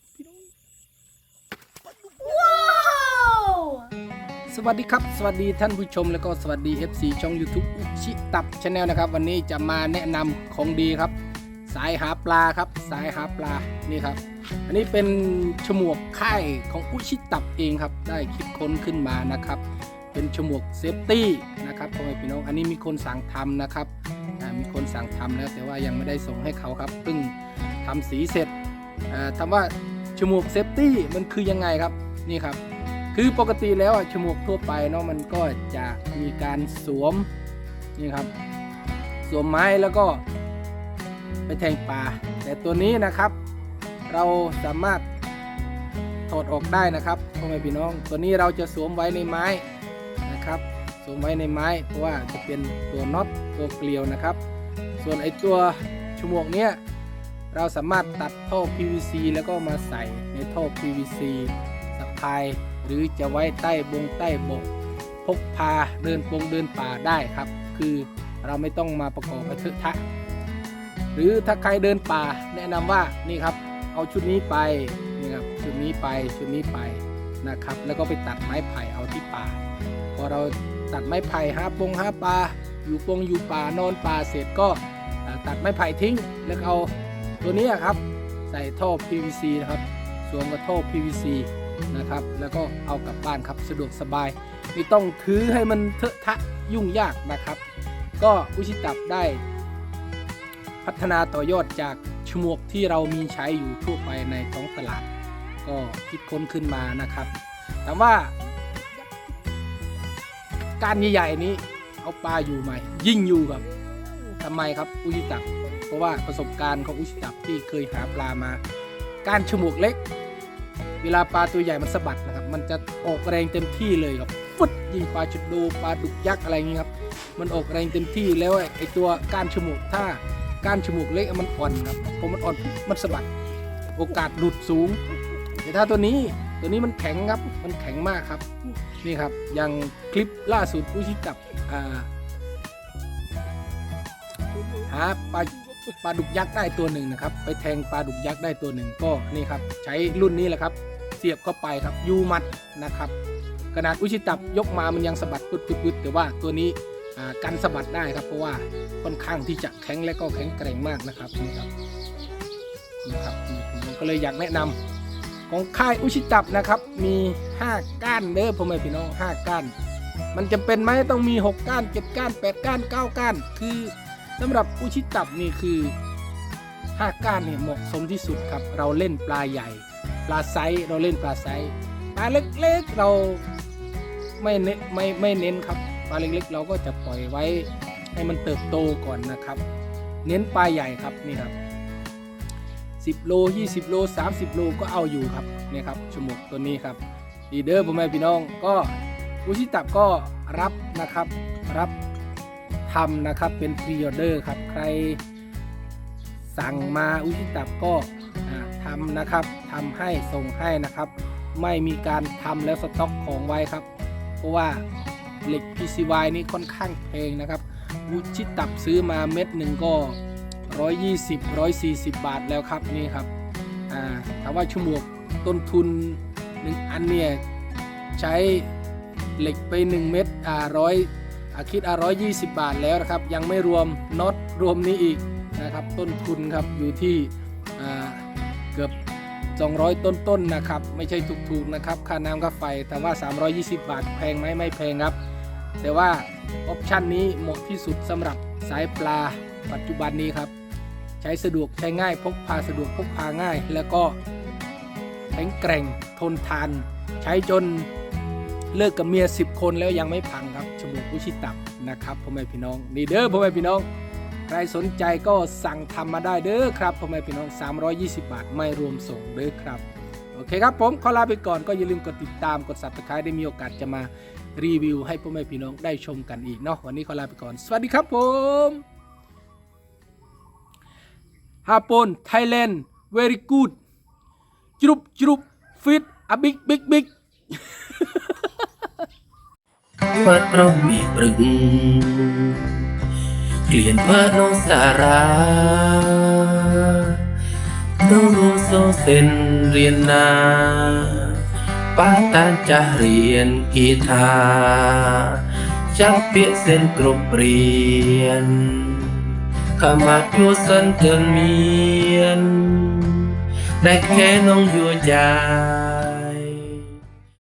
ยักษ์พี่น้องสวัสดีครับ สวัสดีท่านผู้ชมแล้วก็สวัสดี FC ช่อง YouTube อุชิตับชาแนลนะครับ วันนี้จะมาแนะนำของดีครับ สายหาปลาครับ สายหาปลานี่ครับ อันนี้เป็นฉมวกค่ายของอุชิตับเองครับ ได้คิดค้นขึ้นมานะครับ เป็นฉมวกเซฟตี้นะครับพ่อแม่พี่น้องอันนี้มีคนสั่งทำนะครับอ่ามีคนสั่งทำแล้วแต่ว่ายังไม่ได้ส่งให้เขาครับเพิ่งทำสีเสร็จอ่าถามว่า ฉมวกเซฟตี้มันคือยังไงครับนี่ครับ คือปกติแล้วอะฉมวกทั่วไปเนาะมันก็จะมีการสวมนี่ครับ สวมไม้แล้วก็ไปแทงปลาแต่ตัวนี้นะครับ เราสามารถถอดออกได้นะครับพ่อแม่พี่น้อง ตัวนี้เราจะสวมไว้ในไม้นะครับสวมไว้ในไม้ เพราะว่าจะเป็นตัวน็อตตัวเกลียวนะครับ ส่วนไอตัวฉมวกเนี้ย เราสามารถตัดท่อ PVC แล้วก็มาใส่ในท่อ PVC สะพาย หรือจะไว้ใต้บงใต้บกพกพาเดินปงเดินป่าได้ครับ คือเราไม่ต้องมาประกอบไปเถอะทะหรือถ้าใครเดินป่าแนะนำว่านี่ครับ เอาชุดนี้ไปนี่ครับชุดนี้ไปชุดนี้ไปนะครับ แล้วก็ไปตัดไม้ไผ่เอาที่ป่า พอเราตัดไม้ไผ่หาปงหาปลาอยู่ปงอยู่ป่านอนป่าเสร็จก็ตัดไม้ไผ่ทิ้งแล้วเอา ตัวนี้ครับใส่ท่อ PVC นะครับสวมกับท่อ PVC นะครับ แล้วก็เอากลับบ้านครับสะดวกสบาย ไม่ต้องถือให้มันเถอะทะยุ่งยากนะครับ ก็อุชิตับได้ พัฒนาต่อยอดจากฉมวกที่เรามีใช้อยู่ทั่วไปในท้องตลาด ก็คิดค้นขึ้นมานะครับแต่ว่า การใหญ่ๆนี้เอาปลาอยู่ไหมยิ่งอยู่ครับทำไมครับอุชิตับ เพราะว่าประสบการณ์ของอุชิตับที่เคยหาปลามา การฉมวกเล็ก เวลาปลาตัวใหญ่มันสะบัดนะครับ มันจะออกแรงเต็มที่เลยครับฟึดยิงปลาจุดโดปลาดุกยักษ์อะไรอย่างนี้ครับ มันออกแรงเต็มที่แล้วไอตัวการฉมวกถ้าการฉมวกเล็กมันอ่อนครับพอมันอ่อนมันสะบัด โอกาสหลุดสูง แต่ถ้าตัวนี้ตัวนี้มันแข็งครับ มันแข็งมากครับ นี่ครับ อย่างคลิปล่าสุดผู้ชิกับ อ่า หาปลา ปลาดุกยักษ์ได้ตัวหนึ่งนะครับ ไปแทงปลาดุกยักษ์ได้ตัวหนึ่งก็นี่ครับ ใช้รุ่นนี้แหละครับ เสียบเข้าไปครับยูมัดนะครับขนาดอุชิตับยกมามันยังสะบัดปึ๊ดปึ๊ดปึ๊ดแต่ว่าตัวนี้กันสะบัดได้ครับ เพราะว่าค่อนข้างที่จะแข็งและก็แข็งแกร่งมากนะครับนี่ครับนี่ครับก็เลยอยากแนะนำของค่ายอุชิตับนะครับมี 5 ก้านเด้อพ่อแม่พี่น้อง 5 ก้าน มันจะเป็นไหมต้องมี 6 ก้าน 7 ก้าน 8 ก้าน 9 ก้าน คือ สำหรับอุชิตับนี่คือ5ก้านเนี่ยเหมาะสมที่สุดครับ เราเล่นปลาใหญ่ ปลาไซส์เราเล่นปลาไซส์ปลาเล็กๆเราไม่เน้นไม่ไม่เน้นครับปลาเล็กๆ เราก็จะปล่อยไว้ให้มันเติบโตก่อนนะครับ เน้นปลาใหญ่ครับนี่ครับ10โล20 โล 30 โลก็เอาอยู่ครับนี่ครับชมวกตัวนี้ครับดีเดอร์พ่อแม่พี่น้องก็อุชิตับก็รับนะครับรับ ทำนะครับเป็นพรีออเดอร์ครับใครสั่งมาอุชิตับก็ทำนะครับทำให้ส่งให้นะครับ ไม่มีการทำแล้วสต็อกของไว้ครับ เพราะว่าเหล็ก PCY นี่ค่อนข้างแพงนะครับอุชิตับซื้อมาเม็ดหนึ่งก็ 120 140 บาทแล้วครับนี่ครับถามว่าชั่วโมงต้นทุนหนึ่งอันเนี่ยใช้เหล็กไป 1 เม็ดอ่าร้อย อาคิดอ่า120 บาทแล้วนะครับ ยังไม่รวมน็อตรวมนี้อีกนะครับ ต้นทุนครับอยู่ที่เกือบ 200 ต้นๆนนะครับ ไม่ใช่ถูกๆนะครับ ค่าน้ำค่าไฟ แต่ว่า 320 บาทแพงไหมไม่แพงครับ แต่ว่าออปชันนี้เหมาะที่สุดสำหรับสายปลาปัจจุบันนี้ครับ ใช้สะดวกใช้ง่ายพกพาสะดวกพกพาง่าย แล้วก็แข็งแกร่งทนทาน ใช้จน เลิกกับเมีย 10 คนแล้วยังไม่พังครับฉมวกอุชิตับนะครับพ่อแม่พี่น้องนี่เด้อพ่อแม่พี่น้อง ใครสนใจก็สั่งทำมาได้เด้อครับพ่อแม่พี่น้อง 320 บาทไม่รวมส่งเด้อครับโอเคครับผมขอลาไปก่อนก็อย่าลืมกดติดตามกด subscribe ได้มีโอกาสจะมารีวิวให้พ่อแม่พี่น้องได้ชมกันอีกเนาะวันนี้ขอลาไปก่อน สวัสดีครับผมฮาปนไทยแลนด์ very good จุบจุบฟิตอะบิ๊กบิ๊กบิ๊ก បាត់រំមាព្រឹងក្លៀនបាត់នោះសារ៉ាទៅរស់សូសិនរៀនណាបាតានចាស់រៀនគីថាចាប់ពាក្យសិនគ្រប់រៀនខមាត់យោសិនទាំងមានដែលខែនងយោចា